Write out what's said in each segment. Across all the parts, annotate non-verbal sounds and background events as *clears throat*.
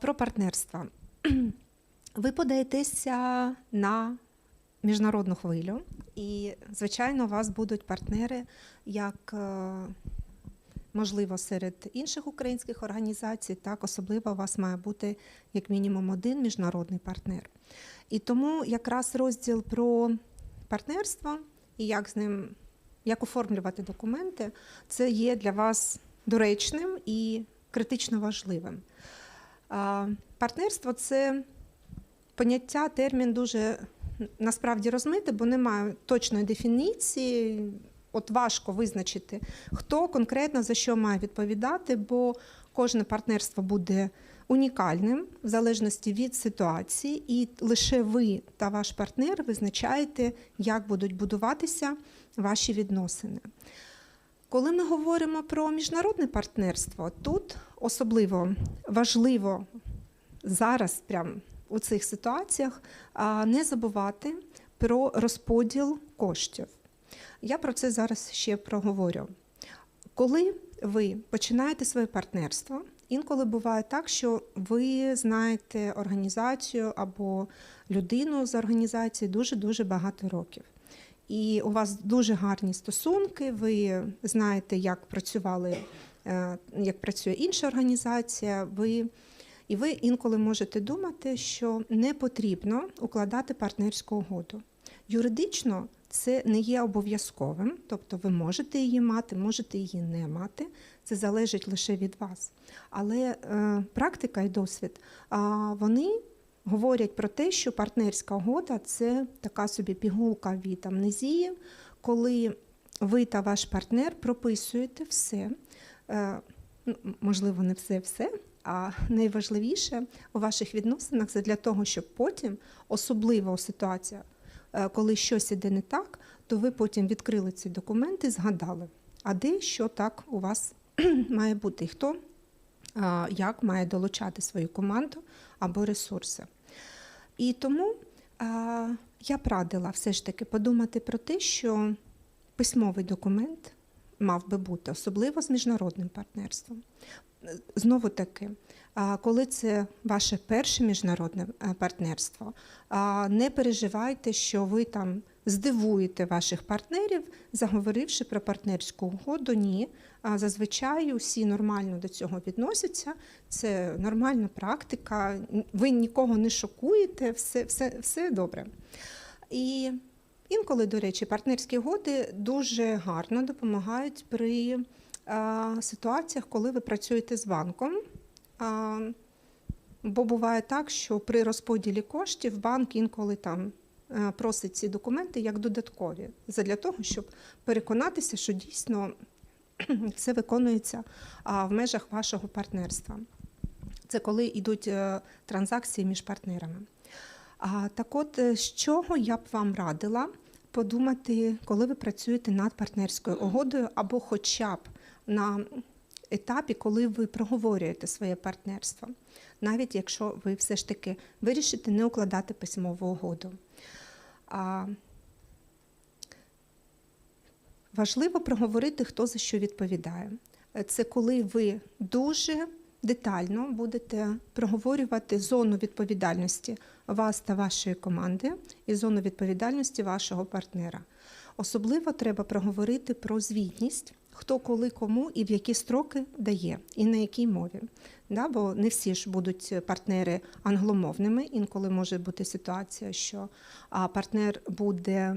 Про партнерство. *clears throat* Ви подаєтеся на міжнародну хвилю, і, звичайно, у вас будуть партнери, як е, можливо серед інших українських організацій, так особливо у вас має бути як мінімум один міжнародний партнер. І тому якраз розділ про партнерство і як з ним як оформлювати документи, це є для вас доречним і критично важливим. Партнерство це поняття, термін дуже насправді розмите, бо немає точної дефініції. От важко визначити, хто конкретно за що має відповідати, бо кожне партнерство буде унікальним в залежності від ситуації, і лише ви та ваш партнер визначаєте, як будуть будуватися ваші відносини. Коли ми говоримо про міжнародне партнерство, тут особливо важливо зараз, прямо у цих ситуаціях, не забувати про розподіл коштів. Я про це зараз ще проговорю. Коли ви починаєте своє партнерство, інколи буває так, що ви знаєте організацію або людину з організації дуже-дуже багато років. І у вас дуже гарні стосунки, ви знаєте, як працювали, е, як працює інша організація. Ви, і ви інколи можете думати, що не потрібно укладати партнерську угоду. Юридично це не є обов'язковим, тобто ви можете її мати, можете її не мати. Це залежить лише від вас. Але е, практика і досвід а, вони говорять про те, що партнерська угода це така собі пігулка від амнезії, коли ви та ваш партнер прописуєте все, е, ну, можливо, не все-все, а найважливіше у ваших відносинах це для того, щоб потім, особливо у ситуаціях, е, коли щось іде не так, то ви потім відкрили ці документи, згадали, а де що так у вас *clears throat* має бути, і хто як має долучати свою команду або ресурси. І тому а, я б радила все ж таки подумати про те, що письмовий документ мав би бути, особливо з міжнародним партнерством. Знову таки, коли це ваше перше міжнародне е, партнерство, не переживайте, що ви там здивуєте ваших партнерів, заговоривши про партнерську угоду. Ні. Зазвичай усі нормально до цього відносяться. Це нормальна практика. Ви нікого не шокуєте, все, все, все добре. І інколи, до речі, партнерські угоди дуже гарно допомагають при ситуаціях, коли ви працюєте з банком. Бо буває так, що при розподілі коштів банк інколи там просить ці документи як додаткові, для того, щоб переконатися, що дійсно *clears throat* все виконується в межах вашого партнерства. Це коли йдуть е, транзакції між партнерами. Так от, е, з чого я б вам радила подумати, коли ви працюєте над партнерською угодою, або хоча б на етапі, коли ви проговорюєте своє партнерство, навіть якщо ви все ж таки вирішите не укладати письмову угоду. А, Важливо проговорити, хто за що відповідає. Це коли ви дуже детально будете проговорювати зону відповідальності вас та вашої команди і зону відповідальності вашого партнера. Особливо треба проговорити про звітність, хто коли кому і в які строки дає, і на якій мові. Да, Бо не всі ж будуть партнери англомовними. Інколи може бути ситуація, що партнер буде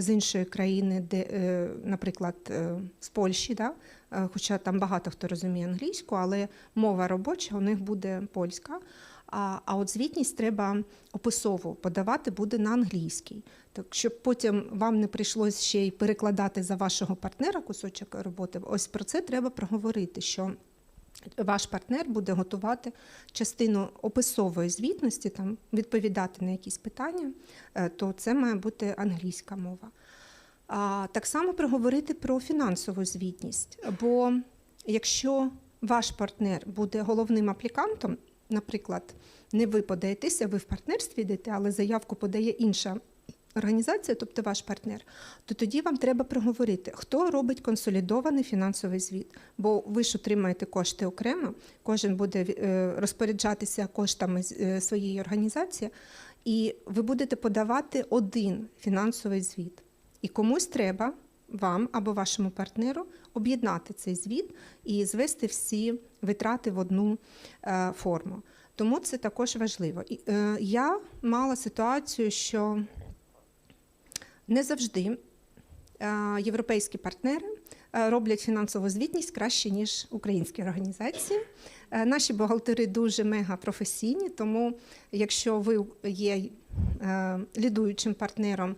з іншої країни, де, е, наприклад, е, з Польщі, да? Е, хоча там багато хто розуміє англійську, але мова робоча у них буде польська. А а от звітність треба описово подавати буде на англійській, так щоб потім вам не прийшлося ще й перекладати за вашого партнера кусочок роботи. Ось про це треба проговорити. що ваш партнер буде готувати частину описової звітності, там відповідати на якісь питання, е, то це має бути англійська мова. А так само проговорити про фінансову звітність. Бо якщо ваш партнер буде головним аплікантом, наприклад, не ви подаєтеся, ви в партнерстві йдете, але заявку подає інша організація, тобто ваш партнер, то тоді вам треба проговорити, хто робить консолідований фінансовий звіт. Бо ви ж отримаєте кошти окремо, кожен буде е, розпоряджатися коштами е, своєї організації, і ви будете подавати один фінансовий звіт. І комусь треба вам або вашому партнеру об'єднати цей звіт і звести всі витрати в одну е, форму. Тому це також важливо. І, е, я мала ситуацію, що не завжди е, європейські партнери роблять фінансову звітність краще, ніж українські організації. Наші бухгалтери дуже мега професійні, тому якщо ви є лідуючим партнером,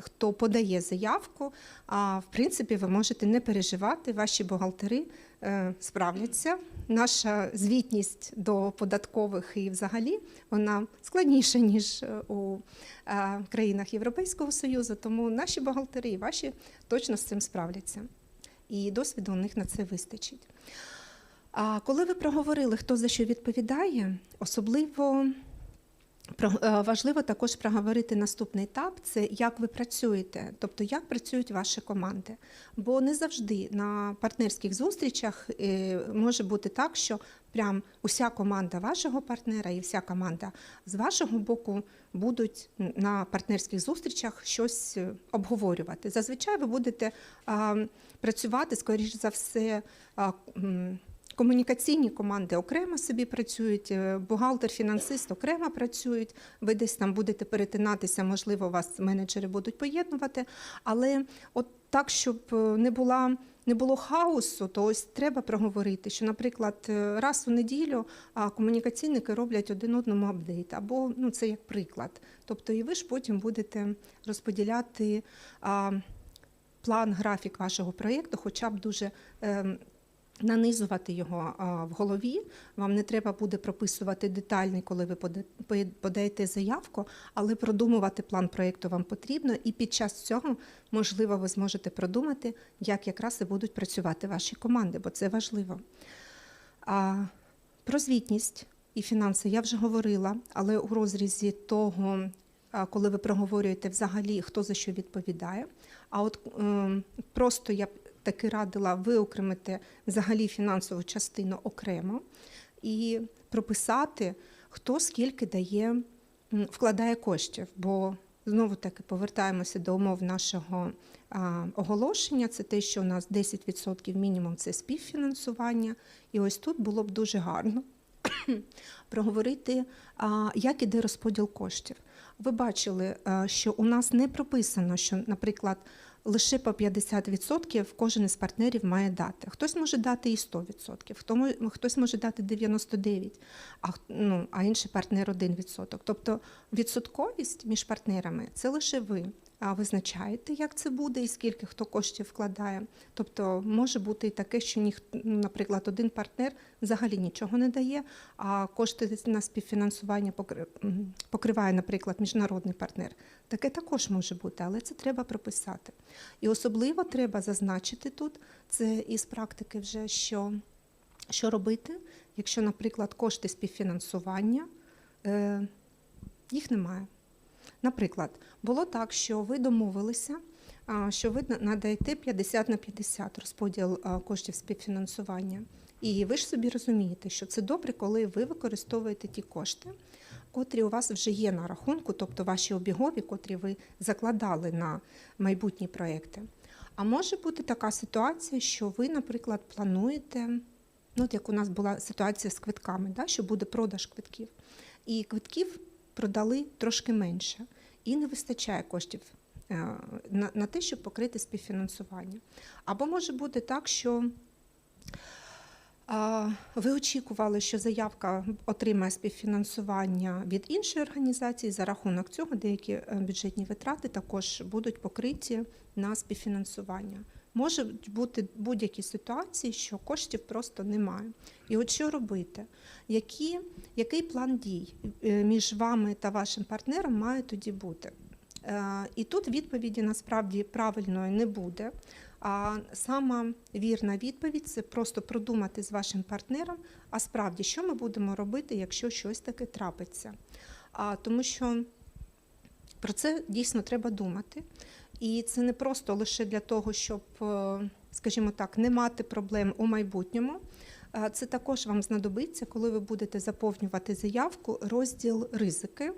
хто подає заявку, а, в принципі, ви можете не переживати, ваші бухгалтери е, справляться. Наша звітність до податкових і взагалі вона складніша, ніж е, у е, країнах Європейського Союзу, тому наші бухгалтери і ваші точно з цим справляться. І досвіду у них на це вистачить. А коли ви проговорили, хто за що відповідає, особливо е, важливо також проговорити наступний етап це як ви працюєте, тобто як працюють ваші команди. Бо не завжди на партнерських зустрічах е, може бути так, що прям уся команда вашого партнера і вся команда з вашого боку будуть на партнерських зустрічах щось е, обговорювати. Зазвичай ви будете працювати, скоріш за все, Комунікаційні команди окремо собі працюють, е, бухгалтер, фінансист окремо працюють. Ви десь там будете перетинатися, можливо, вас менеджери будуть поєднувати. Але от так, щоб е, не була. Не було хаосу, то ось треба проговорити, що, наприклад, е, раз у неділю комунікаційники роблять один одному апдейт, або ну це як приклад. Тобто, і ви ж потім будете розподіляти план, графік вашого проєкту, хоча б дуже ем, нанизувати його в голові. Вам не треба буде прописувати детальний, коли ви подаєте заявку, але продумувати план проєкту вам потрібно, і під час цього, можливо, ви зможете продумати, як якраз і будуть працювати ваші команди, бо це важливо. Про звітність і фінанси я вже говорила, але у розрізі того, коли ви проговорюєте взагалі, хто за що відповідає. А от ем, просто я таки радила виокремити взагалі фінансову частину окремо і прописати, хто скільки дає, вкладає коштів. Бо знову таки повертаємося до умов нашого а, оголошення. Це те, що у нас 10% мінімум це співфінансування. І ось тут було б дуже гарно *clears throat* проговорити, а, як іде розподіл коштів. Ви бачили, е, що у нас не прописано, що, наприклад, лише по 50% кожен із партнерів має дати. Хтось може дати і 100%, хто мо- хтось може дати 99%, а, ну, а інший партнер 1%. Тобто відсотковість між партнерами це лише ви. Визначаєте, як це буде і скільки хто коштів вкладає. Тобто може бути і таке, що ніхто, ну, наприклад, один партнер взагалі нічого не дає, а кошти на співфінансування покриває, наприклад, міжнародний партнер. Таке також може бути, але це треба прописати. І особливо треба зазначити тут це із практики вже, що, що робити, якщо, наприклад, кошти співфінансування е, їх немає. Наприклад, було так, що ви домовилися, що ви надаєте 50 на 50 розподіл коштів співфінансування. І ви ж собі розумієте, що це добре, коли ви використовуєте ті кошти, котрі у вас вже є на рахунку, тобто ваші обігові, котрі ви закладали на майбутні проекти. А може бути така ситуація, що ви, наприклад, плануєте, ну от як у нас була ситуація з квитками, да, що буде продаж квитків. І квитків продали трошки менше, і не вистачає коштів е, на, на те, щоб покрити співфінансування. Або може бути так, що а, ви очікували, що заявка отримає співфінансування від іншої організації. За рахунок цього деякі е, бюджетні витрати також будуть покриті на співфінансування. Можуть бути будь-які ситуації, що коштів просто немає. І от що робити? Які, який план дій е, між вами та вашим партнером має тоді бути? Е, І тут відповіді насправді правильної не буде. А сама вірна відповідь це просто продумати з вашим партнером, а справді, що ми будемо робити, якщо щось таке трапиться. А, тому що про це дійсно треба думати. І це не просто лише для того, щоб, е, скажімо так, не мати проблем у майбутньому. Це також вам знадобиться, коли ви будете заповнювати заявку, розділ ризики,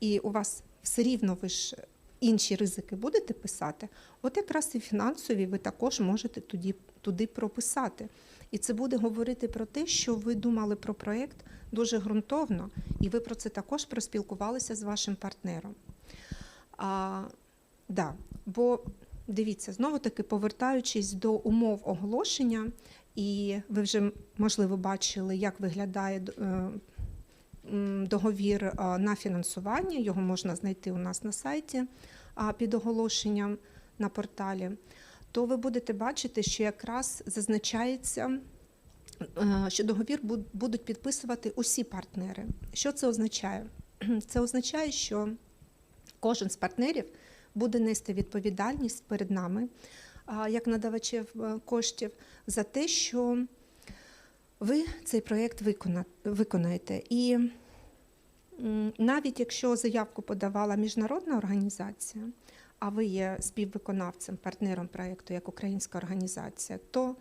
і у вас все рівно ви ж інші ризики будете писати. От якраз і фінансові ви також можете туди, туди прописати. І це буде говорити про те, що ви думали про проєкт дуже ґрунтовно, і ви про це також проспілкувалися з вашим партнером. Да, бо дивіться, знову таки повертаючись до умов оголошення, і ви вже можливо бачили, як виглядає е, договір е, на фінансування. Його можна знайти у нас на сайті під оголошенням на порталі. То ви будете бачити, що якраз зазначається, е, що договір будуть підписувати усі партнери. Що це означає? Це означає, що кожен з партнерів буде нести відповідальність перед нами, як надавачів е, коштів, за те, що ви цей проєкт виконаєте. І навіть якщо заявку подавала міжнародна організація, а ви є співвиконавцем, партнером проєкту як українська організація, то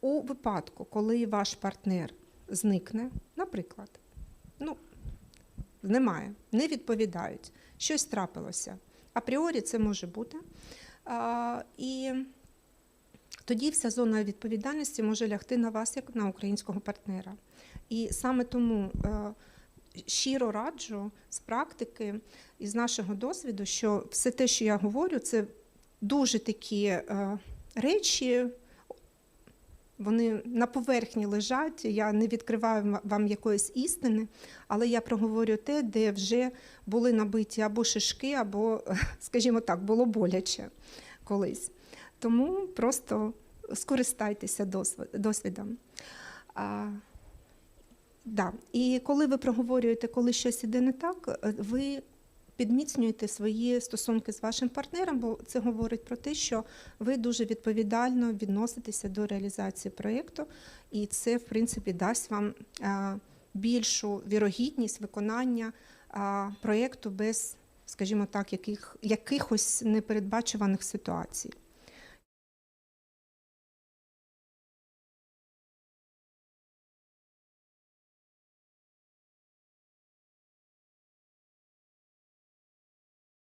у випадку, коли ваш партнер зникне, наприклад, ну, немає, не відповідають, щось трапилося. Апріорі це може бути. І тоді вся зона відповідальності може лягти на вас як на українського партнера. І саме тому е, щиро раджу з практики і з нашого досвіду, що все те, що я говорю, це дуже такі е, речі. Вони на поверхні лежать, я не відкриваю вам якоїсь істини, але я проговорю те, де вже були набиті або шишки, або, *laughs* скажімо так, було боляче колись. Тому просто скористайтеся досвідом. А, да. І коли ви проговорюєте, коли щось іде не так, е, ви підміцнюєте свої стосунки з вашим партнером, бо це говорить про те, що ви дуже відповідально відноситеся до реалізації проєкту, і це, в принципі, дасть вам е, більшу вірогідність виконання е, проєкту без, скажімо так, яких, якихось непередбачуваних ситуацій.